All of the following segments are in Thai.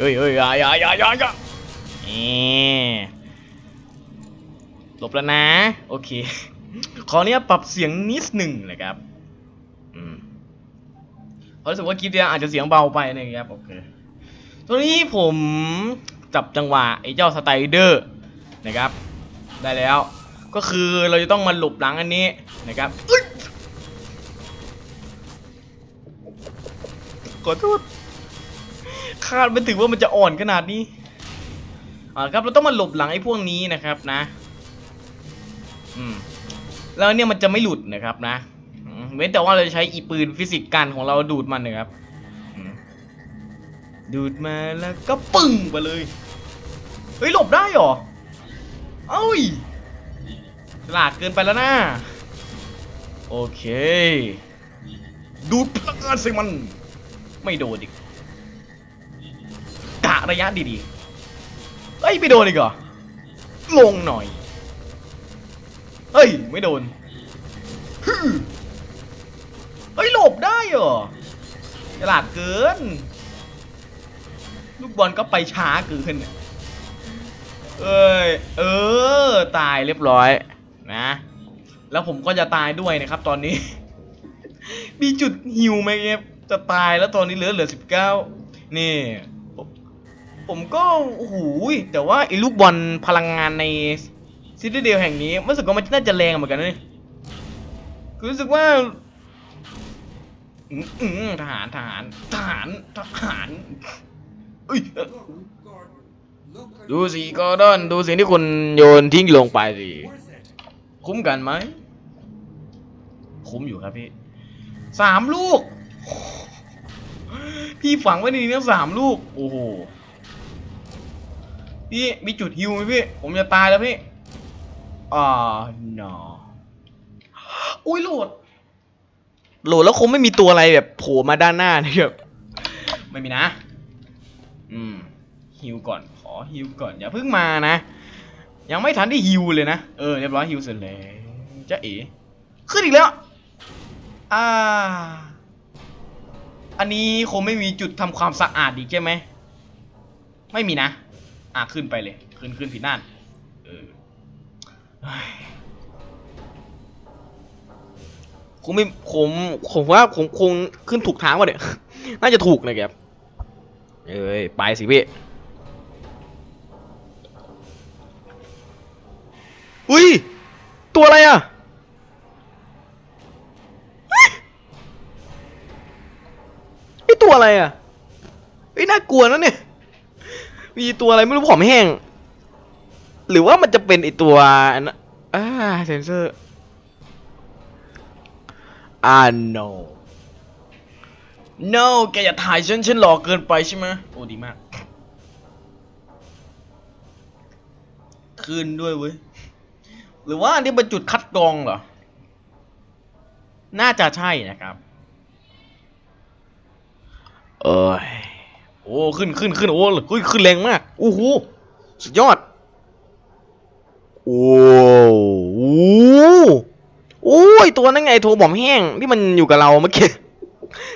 เฮ้ยเฮ้ยอย่าอย่าอย่าอย่าอย่าหลบแล้วนะ โอเค ขอเนี้ยปรับเสียงนิดหนึ่งนะครับอืมเพราะรู้สึกว่าคลิปเนี้ยอาจจะเสียงเบาไปนะครับโอเคตัวนี้ผมจับจังหวะไอ้เจ้าสไตเดอร์นะครับ ได้แล้ว ก็คือเราจะต้องมาหลบหลังอันนี้นะครับขอโทษ คาดไม่ถึงว่ามันจะอ่อนขนาดนี้อ่าครับเราต้องมาหลบหลังไอ้พวกนี้นะครับนะ อืมแล้วเนี่ยมันจะไม่หลุดนะครับนะเว้นแต่ว่าเราจะใช้อีปืนฟิสิกส์กันของเราดูดมันนะครับ ดูดมาแล้วก็ปึ้งไปเลย เฮ้ยหลบได้เหรอ เอ้ยฉลาดเกินไปแล้วนะโอเค ดูดพลังงานใส่มัน ไม่โดนอีกะระยะดีๆ เอ้ย ไม่โดนอีกเหรอ ลงหน่อย เฮ้ย ไม่โดนเฮ้ย หลบได้เหรอฉลาดเกิน ลูกบอลก็ไปช้าเกินเอ้ย เออ ตายเรียบร้อยนะ แล้วผมก็จะตายด้วยนะครับตอนนี้ มีจุดฮิวไหมครับจะตายแล้วตอนนี้เหลือเหลือสิบเก้านี่ ผมก็โอ้โหยแต่ว่าไอ้ลูกบอลพลังงานในซิตี้เดลแห่งนี้รู้สึกว่ามันน่าจะแรงเหมือนกันนะนี่คือรู้สึกว่าอืมทหารทหารทหารทหารอุ้ยดูสิกอร์ดอนดูสิ่งที่คุณโยนทิ้งลงไปสิคุ้มกันไหมคุ้มอยู่ครับพี่สามลูก พี่ฝังไว้ในนี้นะสามลูก โอ้โห พี่มีจุดฮิวไหมพี่ ผมจะตายแล้วพี่อ่า no อุ้ยโหลดโหลดแล้วคงไม่มีตัวอะไรแบบโผล่มาด้านหน้านะครับไม่มีนะ อืมฮิวก่อนขอฮิวก่อนอย่าเพิ่งมานะ ยังไม่ทันได้ฮิวเลยนะ เออเรียบร้อยฮิวเสร็จแล้วจะเอ๋ขึ้นอีกแล้ว อ่า อันนี้คงไม่มีจุดทำความสะอาดอีกใช่ไหม ไม่มีนะ อะขึ้นไปเลย ขึ้นขึ้นผิดด้านเออคงไม่ผมผมว่าผมคงขึ้นถูกทางวะเนี่ยน่าจะถูกนะครับเอ้ยไปสิพี่อุ้ย ตัวอะไรอะไอตัวอะไรอะไอยน่ากลัวนะเนี่ย มีตัวอะไรไม่รู้ผอมแห้ง หรือว่ามันจะเป็นไอตัวอันนั้นอ่าเซนเซอร์อ่า no no แกอย่าถ่ายฉันฉันหล่อเกินไปใช่ไหมโอ้ดีมาก คืนด้วยเว้ย หรือว่าอันนี้เป็นจุดคัดกรองเหรอ น่าจะใช่นะครับเอ้ย อ้ขึ้นขึ้นขึ้นโอ้ขึ้นขึ้นแรงมากโอ้โหสุดยอดโอ้โหโอ้ยตัวนั่นไงโทรบอมแห้งที่มันอยู่กับเราเมื่อกี้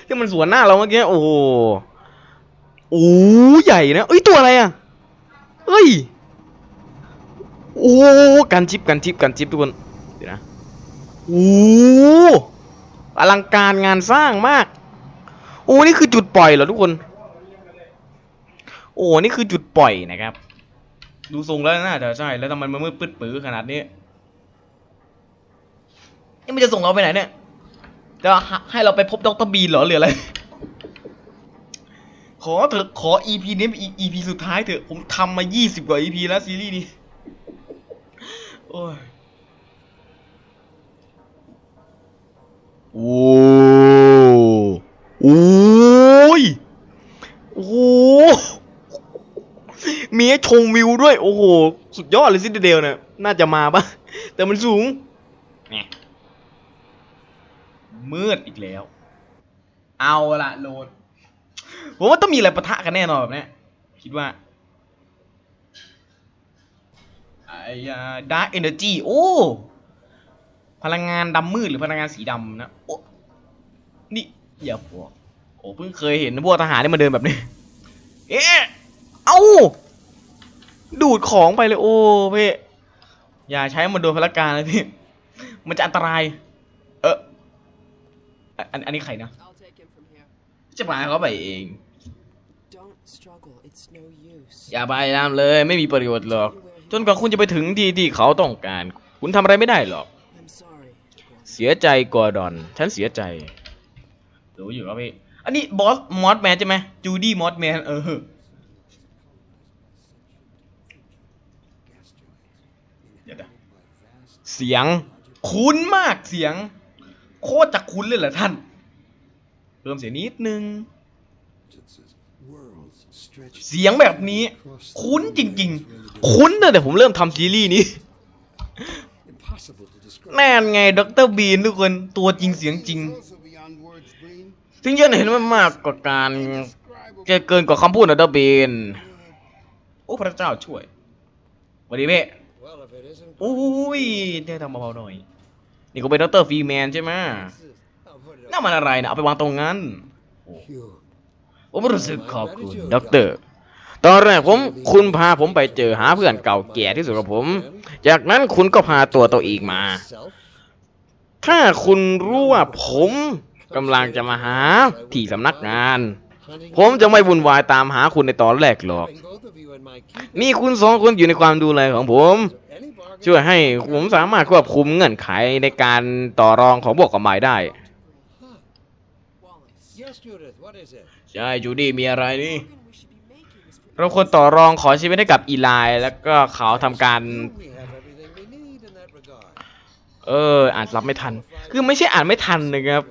ที่มันสวนหน้าเราเมื่อกี้โอ้โหโอ้ใหญ่นะเอ้ยตัวอะไรอะเอ้ยโอ้กันจิบกันจิบกันจิบทุกคนเดี๋ยวนะโอ้อลังการงานสร้างมากโอ้นี่คือจุดปล่อยเหรอทุกคน โอ้นี่คือจุดปล่อยนะครับ ดูทรงแล้วน่าจะใช่แล้วทำไมมันมืดปื้ดปื้อขนาดนี้นี่มันจะส่งเราไปไหนเนี่ยจะให้เราไปพบดรบีนเหรอหรืออะไรขอเถอะขอ EP นี้เป็น EP สุดท้ายเถอะ ผมทำมา 20 กว่า EP แล้วซีรีส์นี้ โอ้ย โอ้โอ้ย โอ้โหมีให้ ชมวิวด้วย โอ้โห สุดยอดเลยซินเดลเนี่ย น่าจะมาปะแต่มันสูง นี่ มืดอีกแล้ว เอาละโหลด ผมว่าต้องมีอะไรปะทะกันแน่นอนแบบเนี้ย คิดว่าไอ้ดาร์กเอเนอร์จีโอ้ พลังงานดำมืดหรือพลังงานสีดำนะ โอ้ นี่อย่าบอกโอ้เพิ่งเคยเห็นพวกทหารที่มาเดินแบบนี้ เอ๊ะา ดูดของไปเลยโอ้พี่อย่าใช้มันโดนพละการเลยพี่ มันจะอันตราย เอออันอันอันนี้ใครนะ I'll take him from here. จะพาเขาไปเอง Don't struggle. It's no use. อย่าไปตามเลย ไม่มีประโยชน์หรอก จนกว่าคุณจะไปถึงที่ที่เขาต้องการ คุณทำอะไรไม่ได้หรอก I'm sorry. Gordon. เสียใจกอร์ดอน ฉันเสียใจรู้อยู่ครับพี่ อันนี้บอสมอสแมนใช่ไหมจูดี้มอสแมนเออ เดี๋ยวนะ เสียงคุ้นมากเสียง โคตรจะคุ้นเลยเหรอท่าน เพิ่มเสียงนิดนึง เสียงแบบนี้ คุ้นจริง ๆ คุ้นตั้งแต่ผมเริ่มทำซีรีส์นี้แน่นไงด็อกเตอร์บีนทุกคนตัวจริงเสียงจริง ซึ่งเยันเห็นมันมากกว่าการเกินเกินกว่าคำพูดนะด็อกเตอร์บีน โอ้พระเจ้าช่วยสวัสดีเพ่ Well, if it isn't, อุ้ยเดี๋ยวทำเบาๆหน่อย นี่ก็เป็นดรฟรีแมนใช่ไหม I'll put it นั่นมันอะไรนะเอาไปวางตรงนั้นผมรู้สึกขอบคุณด็อกเตอร์ ตอนแรกผมคุณพาผมไปเจอหาเพื่อนเก่าแก่ที่สุดกับผม จากนั้นคุณก็พาตัวตัวเองมา ถ้าคุณรู้ว่าผมกำลังจะมาหาที่สำนักงาน ผมจะไม่วุ่นวายตามหาคุณในตอนแรกหรอก having both of you in my keeping. นี่คุณสองคนอยู่ในความดูแลของผม ช่วยให้ผมสามารถควบคุมเงื่อนไขในการต่อรองของพวกกฎหมายได้ Huh. Wallace. Yes, Judith, what is it? ใช่จูดี้มีอะไรนี่ Organ we should be making is for เราควรต่อรองขอชีวิตให้กับอีไลน์แล้วก็เขาทำการ We have everything we need in that regard. เอออ่านซับไม่ทัน คือไม่ใช่อ่านไม่ทันนะครับ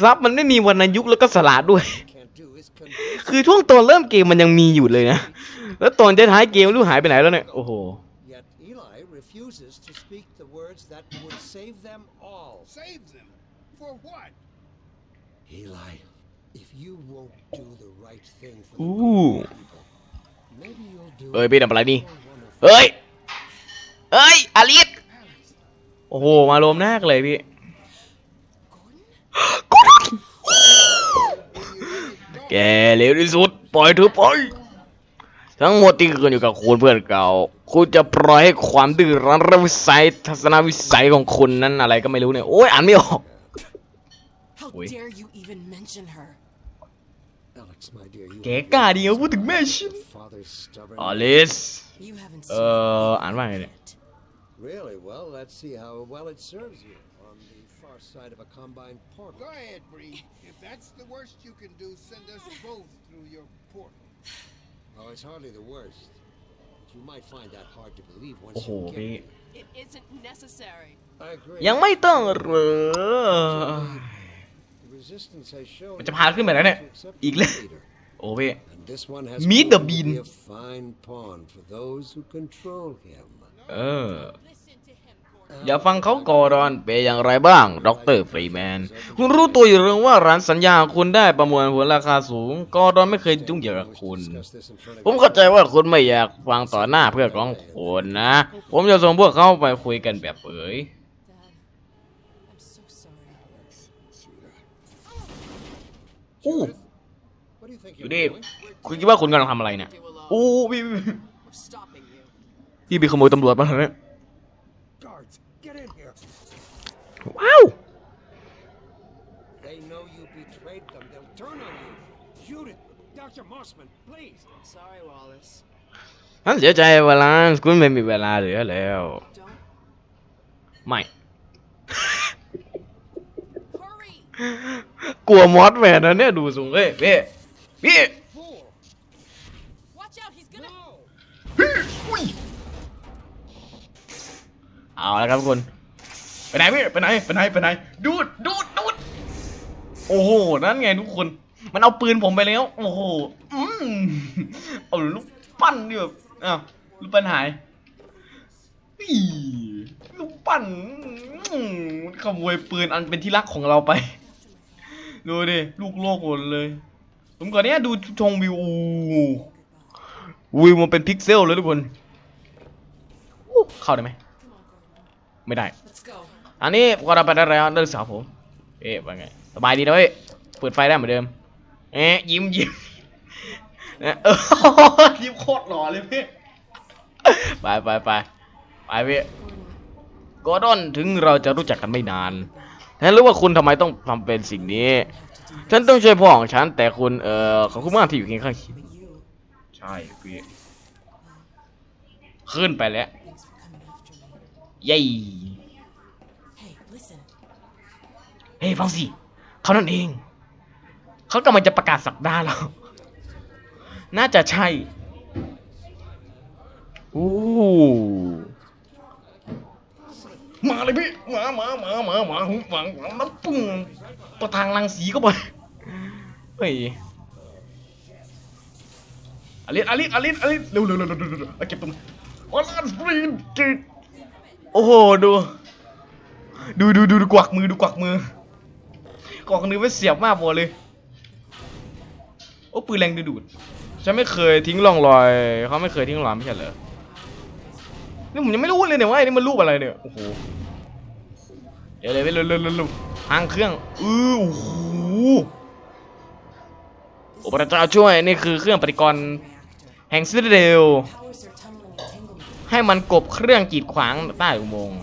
ซับมันไม่มีวรรณยุกต์แล้วก็สระด้วย Can't do is convince คือช่วงตอนเริ่มเกมมันยังมีอยู่เลยนะ แล้วตอนท้ายๆเกมไม่รู้หายไปไหนแล้วเนี่ย โอ้โห Yet Eli refuses to speak the words that would save them all. Save them? For what? Eli, if you won't do the right thing for the Ooh. good people, maybe you'll do เอ้ยพี่ทำอะไรนี่ for one of เฮ้ยเฮ้ยอลิสโอ้โห มารวมหน้ากันเลยพี่กูรักแกเลวที่สุด ปล่อยเธอไป ทั้งหมดที่เกิดอยู่กับคุณเพื่อนเก่า คุณจะปล่อยให้ความดื้อรั้นและวิสัยทัศนวิสัยของคุณนั้นอะไรก็ไม่รู้เนี่ย โอ้ยอ่านไม่ออก How Ui. dare you even mention her? Alex, my dear, you แกกล้าดีเหรอพูดถึงแม่ฉัน father's stubborn. อลิส You haven't เอ seen ออ่านว่าไงเนี่ย it. Really? Well, let's see how well it serves you on the far side of a combine portal. Go ahead, Bree. If that's the worst you can do, send us both through your portal. Oh, it's hardly the worst. But you might find that hard to believe once โอ้โห you get พี่ there. It isn't necessary. I agree. ยังไม่ต้องเหรอ The resistance has shown มันจะพาขึ้นไปแล้วเนี่ย to accept อีกแล้ว the leader. โอ้พี่ And this one has Meet the proven to bean. be a fine pawn for those who control him. เออ อย่าฟังเขาก่อนเป็นอย่างไรบ้างดรฟรีแมน คุณรู้ตัวอยู่หรือว่าร้านสัญญาของคุณได้ประมวลผลราคาสูงกอดอนไม่เคยยุ่งเกี่ยวกับคุณ Discuss this in front of ผมเข้าใจว่าคุณไม่อยากฟังต่อหน้าเพื่อนของคุณนะ ผมจะส่งพวกเขาไปคุยกันแบบเผย Dad, I'm so sorry. อู้ What do you think อยู่ you're ดิ doing? คุณคิดว่าคุณกำลังทำอะไรเนี่ย Do alone. อู้พี่พี่ We're stopping you. พี่ไปขโมยตำรวจมาเหรอเนี่ย Guards, get in here. ว้าว They know you betrayed them. They'll turn on you. Judith, Dr. Mossman, please. I'm sorry, Wallace. ฉันเสียใจเวลาคุณไม่มีเวลาเหลือแล้ว Don't ไม่ hurry. กลัวมอสแมนนะเนี่ยดูสูงเฮ้ยพี่พี่ Fool. Watch out. He's gonna. No. อุ้ยเอาแล้วครับทุกคน ไปไหนพี่ไปไหนไปไหนไปไหนดูดดูดดูดโอ้โหนั่นไงทุกคน มันเอาปืนผมไปแล้ว โอ้โหอืมเอาลูกปั้นดิแบบอ้าวลูกปั้นหายลูกปั้นขโมยปืนอันเป็นที่รักของเราไป ดูดิลูกโลกหมดเลย ผมก่อนเนี้ยดูชงวิววิวมันเป็นพิกเซลเลยทุกคนเข้าได้ไหมไม่ได้ อันนี้พอเราไปได้แล้วนักศึกษาผม เอ๊ะว่าไงสบายดีนะเว้ยเปิดไฟได้เหมือนเดิมเอ๊ะยิ้มยิ้มเนี่ยเออทีมโคตรหล่อเลยพี่ไปไปไปไปพี่กอร์ดอนถึงเราจะรู้จักกันไม่นานฉันรู้ว่าคุณทำไมต้องทำเป็นสิ่งนี้ ฉันต้องช่วยพ่อของฉัน แต่คุณเออขอบคุณมากที่อยู่เคียงข้างฉันใช่พี่ขึ้นไปแล้วเย้ เฮ้ยฟังสิเขานั่นเอง เขากำลังจะประกาศสักดาแล้วน่าจะใช่โอ้มาเลยพี่มามามามามาหวังหวังแล้วปุ้งประทางรังสีเข้าไปเฮ้ยอลิสอลิสอลิสอลิสเร็วเร็วเร็วเร็วเร็วเก็บตรงออลานสปรีนเกตโอ้โห ดู ดูดูดูกวักมือ ดูกวักมือ กวักมือไม่เสียบมากพอเลย โอ้ปืนแรงดูดูดฉันไม่เคยทิ้งร่องรอยเขาไม่เคยทิ้งรองรอยไม่ใช่เหรอนี่ผมยังไม่รู้เลยเนี่ยว่าไอ้นี่มันรูปอะไรเนี่ยโอ้โหเดี๋ยวเลยไปเร็วเร็วเร็วเร็วทางเครื่องอือโอ้โหโอ้พระเจ้าช่วยนี่คือเครื่องปฏิกรณ์แห่งซิเดลให้มันกบเครื่องกีดขวางใต้อุโมงค์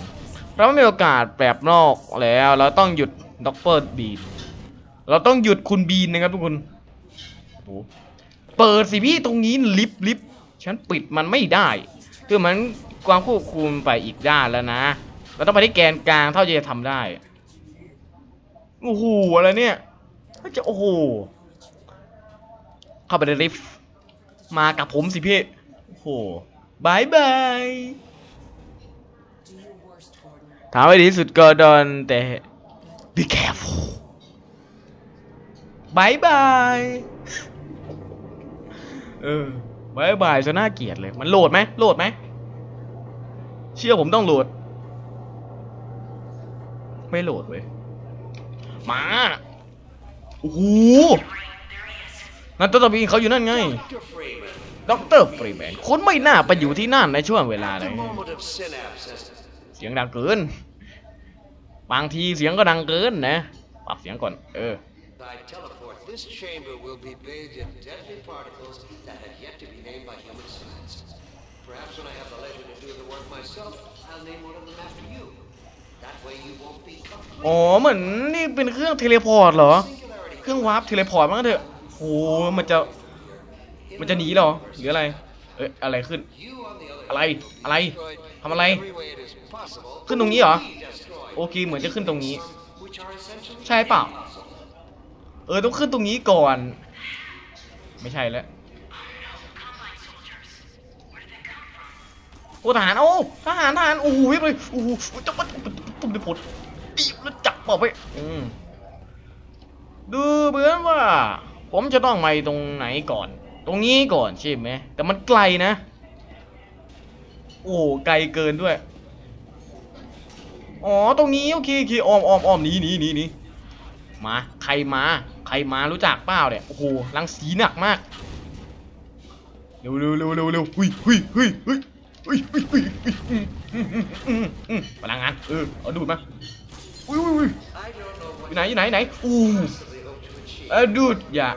เราไม่มีโอกาสแบบนอกแล้ว เราต้องหยุดด็อกเตอร์บีน เราต้องหยุดคุณบีนนะครับทุกคนโอ้โหเปิดสิพี่ตรงนี้ลิฟต์ลิฟต์ฉันปิดมันไม่ได้ คือมันความควบคุมไปอีกด้านแล้วนะ เราต้องไปที่แกนกลางเท่าที่จะทำได้ โอ้โหอะไรเนี่ยมันจะโอ้โห เข้าไปในลิฟต์มากับผมสิพี่ โอ้โหบายบาย Do your worst, Gordon. ถามให้ดีที่สุดก็ดอนแต่ be careful บายบายเออบายบายจะน่าเกลียดเลย มันโหลดไหมโหลดไหมเชื่อผมต้องโหลด ไม่โหลดเว้ยมาโอ้โหนั่นตัวตบีเขาอยู่นั่นไงด็อกเตอร์ฟรีแมนคุณไม่น่าไปอยู่ที่นั่นในช่วงเวลาไหนเสียงดังเกิน บางทีเสียงก็ดังเกินนะ ปรับเสียงก่อน เออ This chamber will be bathed in deadly particles that have yet to be named by human science. Perhaps when I have the leisure to do the work myself, I'll name one of them after you. That way you won't be completely อ๋อ เหมือนนี่เป็นเครื่องเทเลพอร์ตเหรอ singularity. เครื่องวาร์ปเทเลพอร์ตมั้งนเถอะโหมันจะ มันจะหนีเหรอ หรืออะไร เอ้ย อะไรขึ้น You, on the other อะไร hand, will be อะไร destroyed ทำอะไร every way it is possible ขึ้นตรงนี้เหรอ to be destroyed, โอเค เหมือนจะขึ้นตรงนี้ which are essentially ใช่เปล่า impossible. เออต้องขึ้นตรงนี้ก่อน ไม่ใช่แล้วโอ้ทหารโอ้ทหารทหารโอ้โหเลยโอ้โหจับมันปุ่มได้ผลตีบแล้วจับบอกไปอืมดูเหมือนว่า ผมจะต้องไปตรงไหนก่อน ตรงนี้ก่อนใช่ไหมแต่มันไกลนะ โอ้ไกลเกินด้วยอ๋อตรงนี้โอเคโอเคอ้อมอ้อมอ้อมหนีหนีหนีหนีมา ใครมา รมารู้จักเปล่าเนี่ยโอ้โหลังสีหนักมากเร็วเร็วเร็วเร็วเร็วเฮ้ยเฮ้ยเฮ้ยเฮ้ยเฮ้ยเฮ้ยเฮ้ยพลังงานเออเอาดูดมาอุ้ยอุ้ยอุ้ยอยู่ไหนอยู่ไหนไหนอู้เออดูดอย่า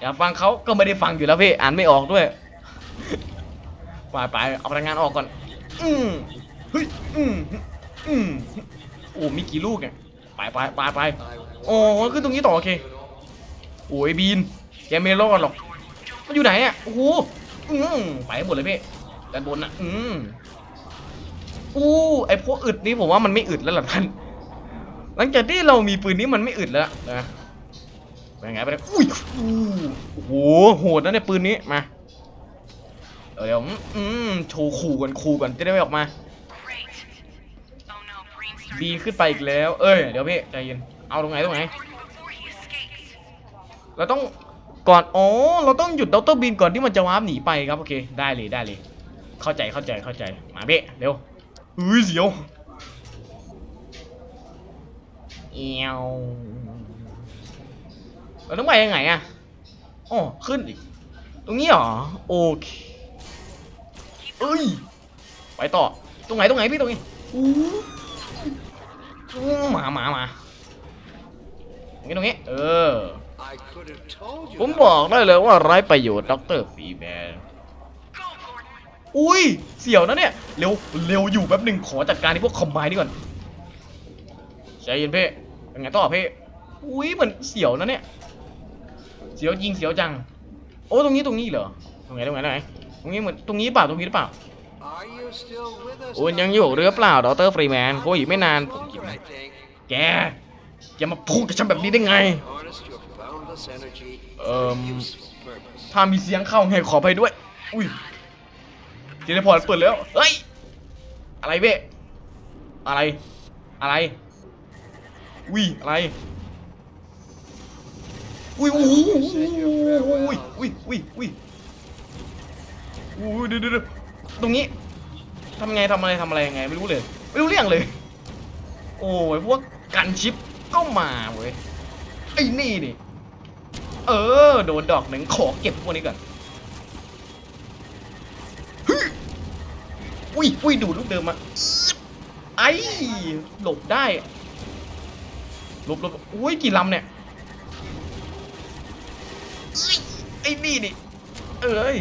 อย่าฟังเขาก็ไม่ได้ฟังอยู่แล้วพี่อ่านไม่ออกด้วยไปไปเอาพลังงานออกก่อนอืมเฮ้ยอืมอืม โอ้มีกี่ลูกเนี่ยไปไปไปไปโอ้ขึ้นตรงนี้ต่อโอเคโอ้ยบีนแกไม่รอดหรอกมันอยู่ไหนอะโอ้โหอืมไปหมดเลยพี่ด้านบนอะอืมอู้ไอพวกอึดนี่ผมว่ามันไม่อึดแล้วล่ะท่านหลังจากที่เรามีปืนนี้มันไม่อึดแล้วนะเป็นไงไปเลยอุ้ยอู้โอ้โหโหดนะเนี่ยปืนนี้มาเดี๋ยวอืมโชว์ขู่ก่อนขู่ก่อนจะได้ไม่ออกมา บีขึ้นไปอีกแล้ว เอ้ย เดี๋ยวพี่ใจเย็น เอาตรงไหนตรงไหน เราต้องก่อน อ๋อ เราต้องหยุดดรบินก่อนที่มันจะวาร์ปหนีไปครับ โอเค ได้เลย ได้เลย เข้าใจ เข้าใจ เข้าใจ มาเบ้เร็วอุ้ยเสียวเอียวเราต้องไปยังไงอะอ๋อ ขึ้นอีก ตรงนี้เหรอ โอเคเอ้ย ไปต่อ ตรงไหน ตรงไหนพี่ ตรงนี้อู้ หมาหมาหมาตรงนี้ตรงนี้ เออ I could have told you. ผม that บอกได้เลยว่าไร้ประโยชน์ด็อกเตอร์ฟรีแมน Go, Gordon. อุ้ย เสี่ยวนะเนี่ย เร็ว เร็วอยู่แป๊บหนึ่งขอจัดการที่พวกคอมไบนี่ก่อน ใจเย็นเพ่เป็นไงต่อเพ่อุ้ยเหมือนเสี่ยวนะเนี่ย เสียวจริงเสียวจัง โอ้ตรงนี้ตรงนี้เหรอ ตรงไหนตรงไหนตรงไหน ตรงนี้เหมือนตรงนี้เปล่าตรงนี้หรือเปล่า Are you still with us? คุณยังอยู่หรือเปล่าดอเตอร์ฟรีแมนโอ้ยอีกไม่นานผมกิน Longer, I think. แกจะมาพูดกับฉันแบบนี้ได้ไง Harness your boundless energy Um, for a useful purpose. ถ้ามีเสียงเข้าให้ขอไปด้วย อุ้ยเทเลพอร์ตเปิดแล้ว เฮ้ย อะไรเบ้อะไร อะไร อุ้ย อะไร อุ้ยอุ้ยอุ้ยอุ้ยอุ้ยอุ้ยอุ้ยเดี๋ยวเดี๋ยวเดี๋ยว ตรงนี้ทำไงทำอะไรทำอะไรยังไงไม่รู้เลย ไม่รู้เรื่องเลย โอ้ยพวกกันชิปก็มาเว้ยไอ้นี่นี่เออโดนดอกหนึ่งขอเก็บพวกนี้ก่อนอุ้ยอุ้ยดูดลูกเดิมมาไอ้หลบได้หลบหลบอุ้ยกี่ลำเนี่ยอุ๊ยไอ้นี่นี่เอ้ย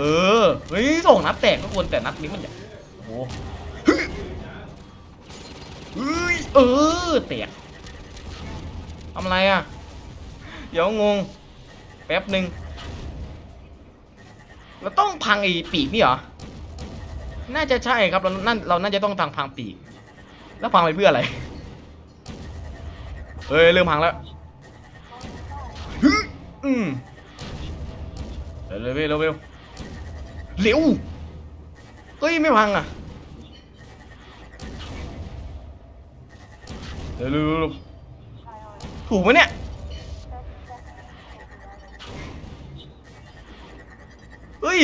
เออ เฮ้ยสองนัดแตกทุกคนแต่นัดนี้มันใหญ่โอ้โหเฮ้ยเออแตกทำอะไรอะ เดี๋ยวงง แป๊บหนึ่งเราต้องพังไอ้ปีกนี่เหรอ น่าจะใช่ครับ เราน่าเราน่าจะต้องทางพังปีก แล้วพังไปเพื่ออะไร เฮ้ยเริ่มพังแล้วอืมเร็วเร็วเร็ว เร็วเร็วเฮ้ยไม่พังอะเร็วเร็วถูกไหมเนี่ยเฮ้ย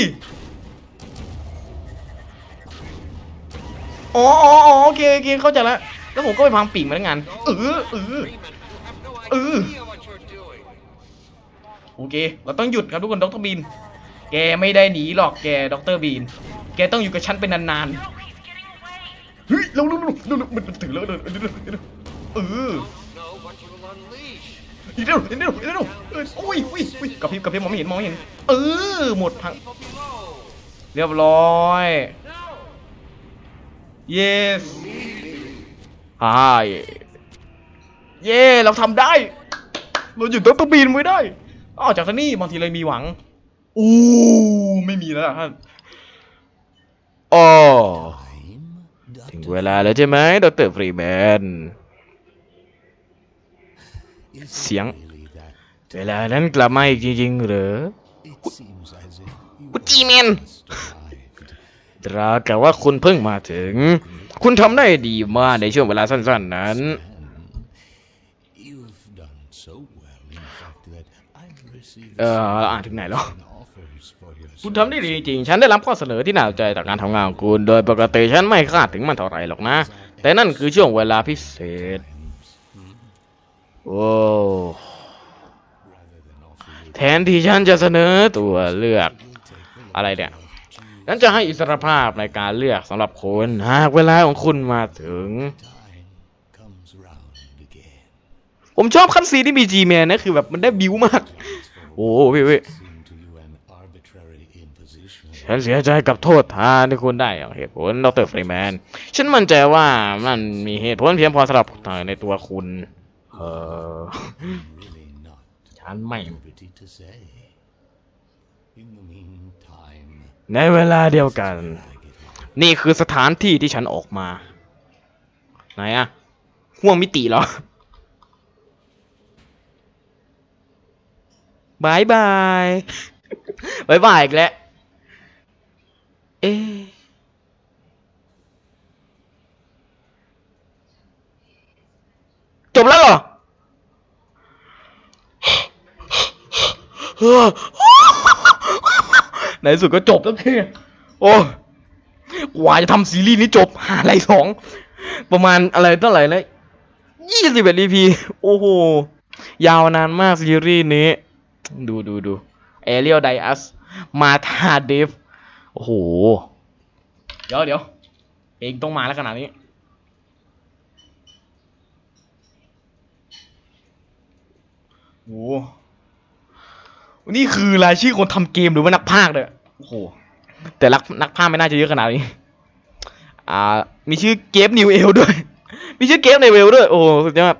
อ๋ออ๋อโอเคโอเคเข้าใจแล้วแล้วผมก็ไปพังปีกมาแล้วงานเออเออ Freeman, you have no Uh. idea what you're doing. โอเค เราต้องหยุดครับทุกคนดรบีน แกไม่ได้หนีหรอกแกด็อกเตอร์บีน แกต้องอยู่กับฉันเป็นนานๆ เฮ้ยเร็วเร็วเร็วเร็วมันมันถึงแล้วเร็วเร็วเร็วเร็วเร็วเออ Don't know what you will unleash. อีกเร็วอีกเร็วอีกเร็วอออุ้ยอุ้ยอุ้ยกระพริบกระพริบมองไม่เห็นมองไม่เห็น เออ หมดพัง เรียบร้อย yes ฮ่าเย่เราทำได้ เราหยุดต้องบินไว้ได้ออกจากที่นี่บางทีเลยมีหวัง อู้ไม่มีแล้วล่ะท่านอ๋อถึงเวลาแล้วใช่ไหมดรฟรีแมน เสียง เวลานั้นกลับมาอีกจริงๆ เหรอกุจีแมนราวกับว่าคุณเพิ่งมาถึง คุณทำได้ดีมากในช่วงเวลาสั้นๆนั้น You've done so well, in fact, that I've received เออเราอ่านถึงไหนแล้ว offers for your คุณทำได้ดีจริง ฉันได้รับข้อเสนอที่น่าสนใจจากการทำงานของคุณ โดยปกติฉันไม่คาดถึงมันเท่าไหรหรอกนะ แต่นั่นคือช่วงเวลาพิเศษ โอ้แทนที่ฉันจะเสนอตัวเลือก อะไรเนี่ยฉันจะให้อิสรภาพในการเลือกสำหรับคุณหากเวลาของคุณมาถึง ผมชอบคันซีที่มีจีแมนนะคือแบบมันได้บิวมาก โอ้โหพี่พี่ Seem to you an arbitrary imposition. ฉันเสียใจกับโทษทานที่คุณได้อย่างเหตุผลดรฟรีแมน ฉันมั่นใจว่ามันมีเหตุผลเพียงพอสำหรับในตัวคุณ เออ Really not ฉันไม่ liberty to say. In the meantime, ในเวลาเดียวกัน นี่คือสถานที่ที่ฉันออกมา ไหนอะห่วงมิติเหรอบายบายบายบายอีกแล้ว เอ๊ะ จบแล้วเหรอในที่สุดก็จบแล้วทีโอ้กว่าจะทำซีรีส์นี้จบหาอะไรสองประมาณอะไรเท่าไหร่แล้วยี่สิบเอ็ด EP โอ้โห ยาวนานมากซีรีส์นี้ ดูดูดูเอเรียลไดอัสมาธาเดฟ โอ้โห เดี๋ยวเดี๋ยวเองต้องมาแล้วขนาดนี้ โอ้โหนี่คือรายชื่อคนทำเกมหรือว่านักพากย์เลยโอ้โห แต่นักนักพากย์ไม่น่าจะเยอะขนาดนี้ อ่า มีชื่อเกฟนิวเอลด้วย มีชื่อเกฟนิวเอลด้วย โอ้โหสุดยอด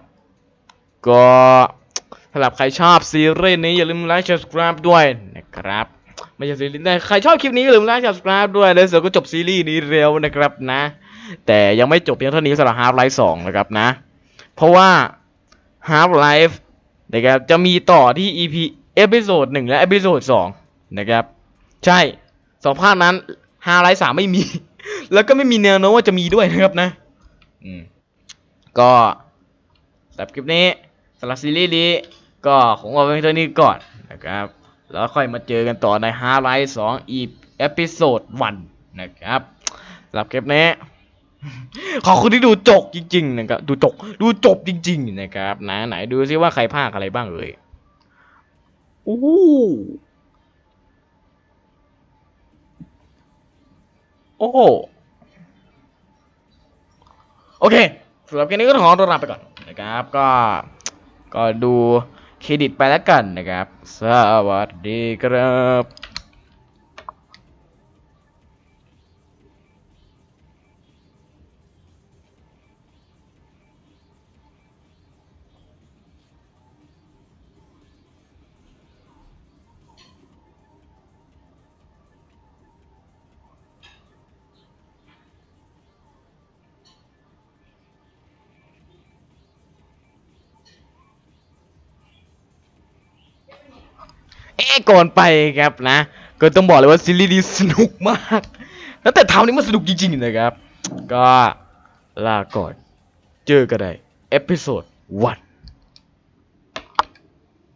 ก็สำหรับใครชอบซีรีส์นี้อย่าลืมไลค์ subscribe ด้วยนะครับ ไม่ใช่ซีรีส์นะใครชอบคลิปนี้อย่าลืมไลค์ subscribe ด้วยแล้วเสือก็จบซีรีส์นี้เร็วนะครับนะ แต่ยังไม่จบเพียงเท่านี้สำหรับ Half Life 2 นะครับนะ เพราะว่า Half Life นะครับจะมีต่อที่ EP เอพิโซด1และเอพิโซด2นะครับ ใช่สองภาคนั้น Half Life 3ไม่มี แล้วก็ไม่มีแนวโน้มว่าจะมีด้วยนะครับนะอืมก็สำหรับคลิปนี้สำหรับซีรีส์นี้ก็คงเอาไว้เท่านี้ก่อนนะครับ แล้วค่อยมาเจอกันต่อใน Half Life 2อีเอพิโซด1นะครับสำหรับคลิปนี้ ขอบคุณที่ดูจบจริงๆนะครับดูจบดูจบจริง ๆ นะครับนะไหนดูซิว่าใครภาคอะไรบ้างเอ่ยโอ้โหโอ้โหโอเคสำหรับคลิปนี้ก็ต้องขอตัวลาไปก่อนนะครับ ก็ก็ดูเครดิตไปแล้วกันนะครับ สวัสดีครับ เอ๊ก่อนไปครับนะ ก็ต้องบอกเลยว่าซีรีส์นี้สนุกมากแล้วแต่ทำนี้มันสนุกจริงๆนะครับ ก็ลาก่อน เจอกันในเอพิโซดวัน